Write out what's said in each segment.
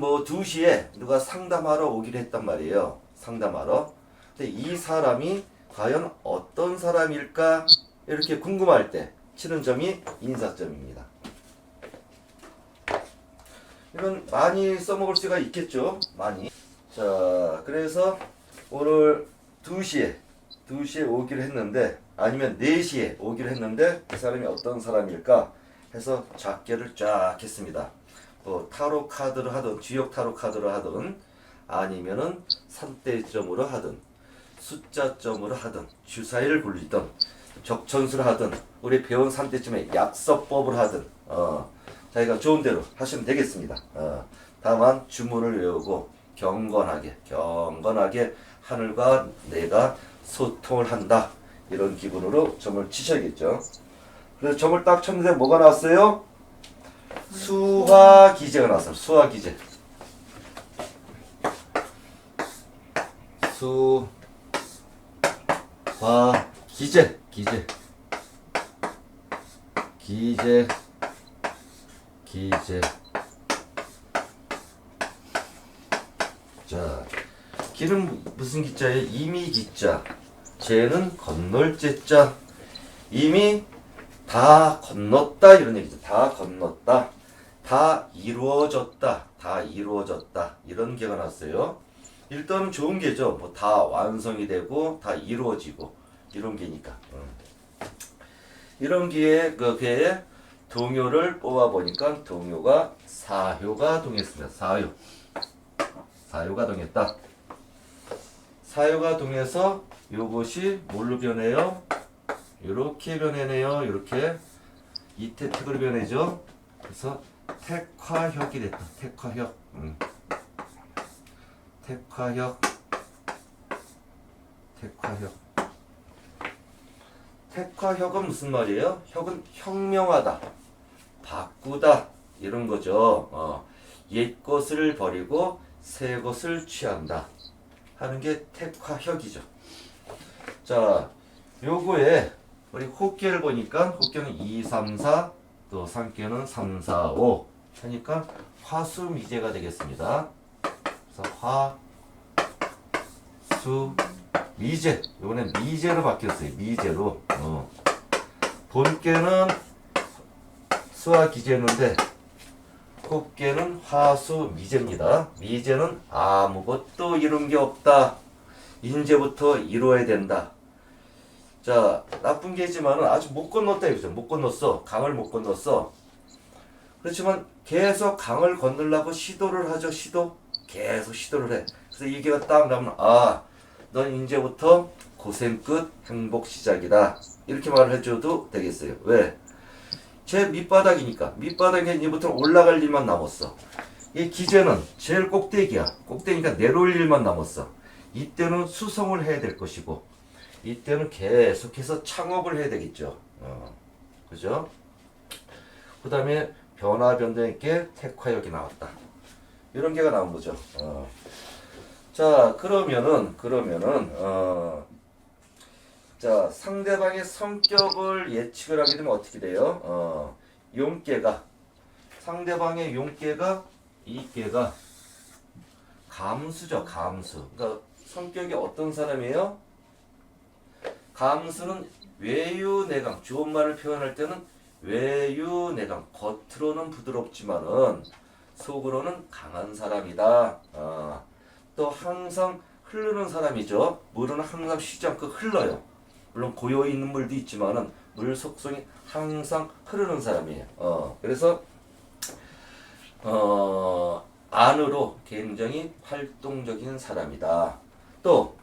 뭐 2시에 누가 상담하러 오기로 했단 말이에요. 상담하러. 근데 이 사람이 과연 어떤 사람일까? 이렇게 궁금할 때 치는 점이 인사점입니다. 이건 많이 써먹을 수가 있겠죠. 많이. 자, 그래서 오늘 2시에 2시에 오기로 했는데 아니면 4시에 오기로 했는데 그 사람이 어떤 사람일까 해서 작계를 쫙 했습니다. 뭐 타로 카드를 하든 지역 타로 카드를 하든 아니면은 산대점으로 하든 숫자점으로 하든 주사위를 굴리든 적천수를 하든 우리 배운 산대점의 약서법을 하든 어, 자기가 좋은 대로 하시면 되겠습니다. 어, 다만 주문을 외우고 경건하게 경건하게 하늘과 내가 소통을 한다 이런 기분으로 점을 치셔야겠죠. 그래서 점을 딱 쳤는데 뭐가 나왔어요? 수화 기제가 나왔어요. 수화 기제. 수화 기제 기제 기제 기제 자 기는 무슨 기자예요? 이미 기자 제는 건널 제자 이미 다 건넜다 이런 얘기죠. 다 건넜다. 다 이루어졌다. 다 이루어졌다. 이런 개가 났어요. 일단은 좋은 개죠. 뭐 다 완성이 되고 다 이루어지고 이런 개니까. 음. 이런 개의 그 개의 동요를 뽑아 보니까 동요가 사효가 동했습니다. 사효. 사효가 동했다. 사효가 동해서 요것이 뭘로 변해요? 이렇게 변해네요. 이렇게 이태특으로 변해죠. 그래서 택화혁이 됐다. 택화혁. 음. 택화혁. 택화혁. 택화혁은 무슨 말이에요? 혁은 혁명하다, 바꾸다 이런 거죠. 어. 옛 것을 버리고 새 것을 취한다 하는 게 택화혁이죠. 자, 요거에 우리 호계를 보니까 호계는 2, 3, 4, 또 상계는 3, 4, 5 하니까 화수미제가 되겠습니다. 그래서 화, 수, 미제. 요번엔 미제로 바뀌었어요. 미제로. 어. 본계는 수화 기제였는데 호계는 화수 미제입니다. 미제는 아무것도 이룬 게 없다. 이제부터 이루어야 된다. 자, 나쁜 게지만은 아직 못 건넜다 이거죠. 못 건넜어. 강을 못 건넜어. 그렇지만 계속 강을 건너려고 시도를 하죠. 시도. 계속 시도를 해. 그래서 이 개가 딱 나오면 아, 넌 이제부터 고생 끝 행복 시작이다. 이렇게 말을 해줘도 되겠어요. 왜? 제 밑바닥이니까 밑바닥에 이제부터 올라갈 일만 남았어. 이 기제는 제일 꼭대기야. 꼭대기니까 내려올 일만 남았어. 이때는 수성을 해야 될 것이고 이때는 계속해서 창업을 해야 되겠죠. 어, 그죠? 그 다음에 변화 변동 있게 택화역이 나왔다. 이런 게가 나온 거죠. 어. 자, 그러면은, 그러면은, 어, 자, 상대방의 성격을 예측을 하게 되면 어떻게 돼요? 어, 용계가, 상대방의 용계가, 이계가, 감수죠, 감수. 그러니까 성격이 어떤 사람이에요? 감수는 외유내강 말을 표현할 때는 외유내강 겉으로는 부드럽지만은 속으로는 강한 사람이다. 어, 또 항상 흐르는 사람이죠. 물은 항상 쉬지 않고 흘러요. 물론 고여 있는 물도 있지만은 물 속성이 항상 흐르는 사람이에요. 어, 그래서 어, 안으로 굉장히 활동적인 사람이다. 또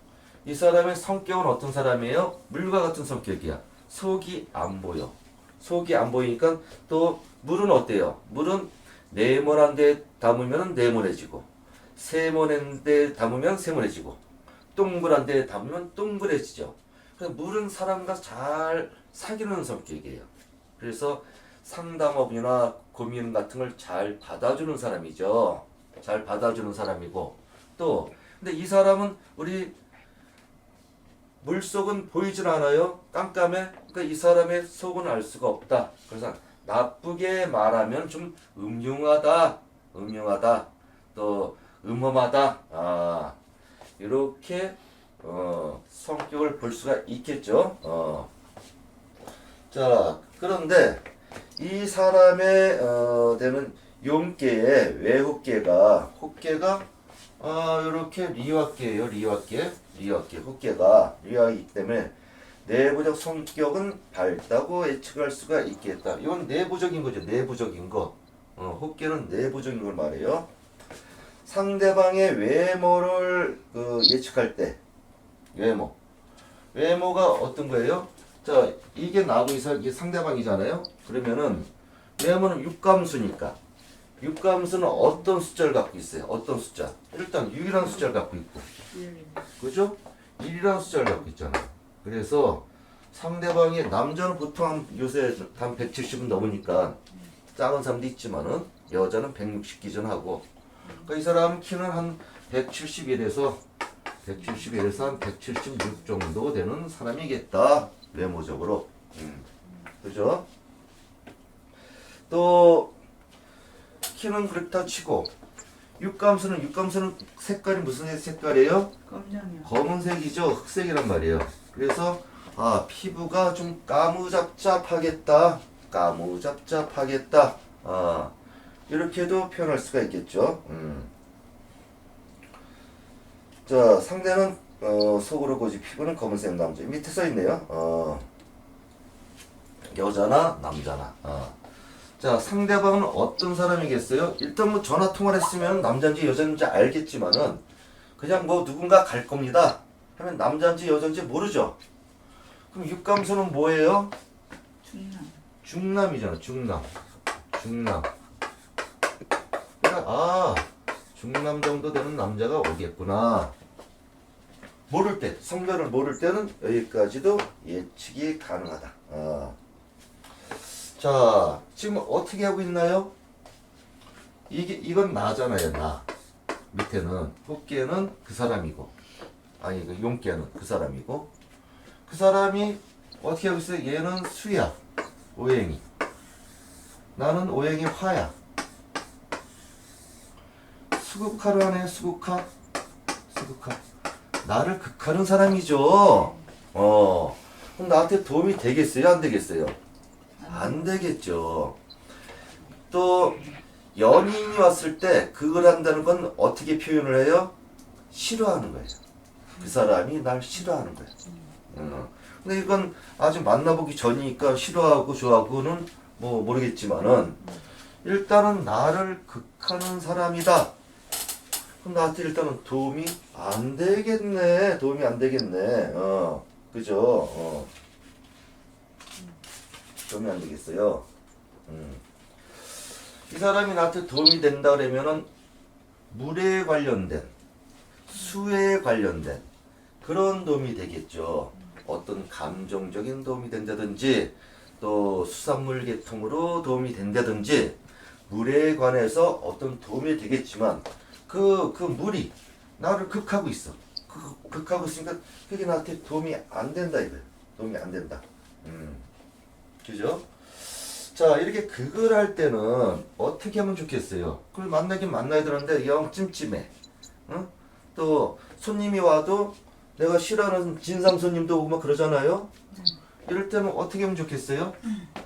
이 사람의 성격은 어떤 사람이에요? 물과 같은 성격이야. 속이 안 보여. 속이 안 보이니까 또 물은 어때요? 물은 네모난 데 담으면 네모내지고 세모난 데 담으면 세모내지고 동그란 데 담으면 동그래지죠. 그래서 물은 사람과 잘 사귀는 성격이에요. 그래서 상담업이나 고민 같은 걸 잘 받아주는 사람이죠. 잘 받아주는 사람이고 또 근데 이 사람은 우리 물속은 보이질 않아요. 깜깜해. 그러니까 이 사람의 속은 알 수가 없다. 그래서 나쁘게 말하면 좀 음흉하다. 음흉하다. 또 음험하다 아 이렇게 어, 성격을 볼 수가 있겠죠. 어. 자 그런데 이 사람의 어, 되는 용계의 외혹계가 혹계가 아 이렇게 리와계예요 리와계 리와계 혹계가 리와이기 때문에 내부적 성격은 밝다고 예측할 수가 있겠다. 이건 내부적인 거죠. 내부적인 거. 어, 혹계는 내부적인 걸 말해요. 상대방의 외모를 그 예측할 때 외모 외모가 어떤 거예요? 자 이게 이사 이게 상대방이잖아요. 그러면은 외모는 육감수니까 육감수는 어떤 숫자를 갖고 있어요? 어떤 숫자? 일단 6이라는 숫자를 갖고 있고 그죠? 1이라는 숫자를 갖고 있잖아요. 그래서 상대방이 남자는 보통 한 요새 한 170은 넘으니까 작은 사람도 있지만은 여자는 160 기준하고 그러니까 이 사람 키는 한 171에서 171에서 한 176 정도 되는 사람이겠다 외모적으로 음. 그죠? 또 키는 그렇다 치고 육감수는 육감수는 색깔이 무슨 색깔이에요? 검정이요. 검은색이죠. 흑색이란 말이에요. 그래서 아 피부가 좀 까무잡잡하겠다. 까무잡잡하겠다. 아 이렇게도 표현할 수가 있겠죠. 음. 자 상대는 어, 속으로 고지 피부는 검은색 남자 밑에 써 있네요. 어, 여자나 남자나. 어. 자 상대방은 어떤 사람이겠어요? 일단 뭐 전화 통화를 했으면 남자인지 여자인지 알겠지만은 그냥 뭐 누군가 갈 겁니다. 하면 남자인지 여자인지 모르죠. 그럼 육감수는 뭐예요? 중남. 중남이잖아. 중남. 중남. 그러니까 아 중남 정도 되는 남자가 오겠구나. 모를 때 성별을 모를 때는 여기까지도 예측이 가능하다. 아. 자 지금 어떻게 하고 있나요? 이게 이건 나잖아요. 나. 밑에는. 혹계는 그 사람이고. 아니 그 용계는 그 사람이고. 그 사람이 어떻게 하고 있어요? 얘는 수야. 오행이. 나는 오행이 화야. 수국화를 하네 수국화 수국화 나를 극하는 사람이죠. 어. 그럼 나한테 도움이 되겠어요? 안 되겠어요 안 되겠죠 또 연인이 왔을 때 그걸 한다는 건 어떻게 표현을 해요? 싫어하는 거예요. 그 사람이 날 싫어하는 거예요. 음. 근데 이건 아직 만나보기 전이니까 싫어하고 좋아하고는 뭐 모르겠지만은 일단은 나를 극하는 사람이다. 그럼 나한테 일단은 도움이 안 되겠네. 도움이 안 되겠네. 어, 그죠? 어. 도움이 안 되겠어요. 음. 이 사람이 나한테 도움이 된다 그러면은 물에 관련된 수에 관련된 그런 도움이 되겠죠. 어떤 감정적인 도움이 된다든지 또 수산물 계통으로 도움이 된다든지 물에 관해서 어떤 도움이 되겠지만 그, 그 물이 나를 극하고 있어. 그, 극하고 있으니까 그게 나한테 도움이 안 된다 이거야. 도움이 안 된다. 음. 그죠? 자 이렇게 극을 할 때는 어떻게 하면 좋겠어요? 그걸 만나긴 만나야 되는데 영 찜찜해. 응? 또 손님이 와도 내가 싫어하는 진상 손님도 오고 막 그러잖아요. 이럴 때는 어떻게 하면 좋겠어요?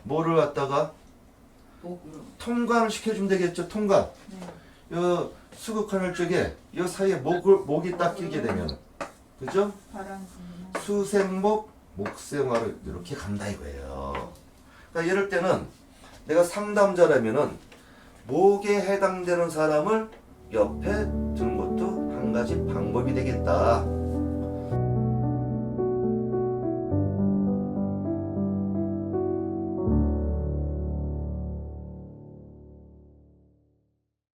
뭐를 갖다가 목으로. 통관을 시켜주면 되겠죠. 통관. 네. 요 수국하늘 쪽에 요 사이에 목을 목이 딱 끼게 되면 그죠? 수생목 목생화를 이렇게 간다 이거예요. 그러니까 이럴 때는 내가 상담자라면은 목에 해당되는 사람을 옆에 두는 것도 한 가지 방법이 되겠다.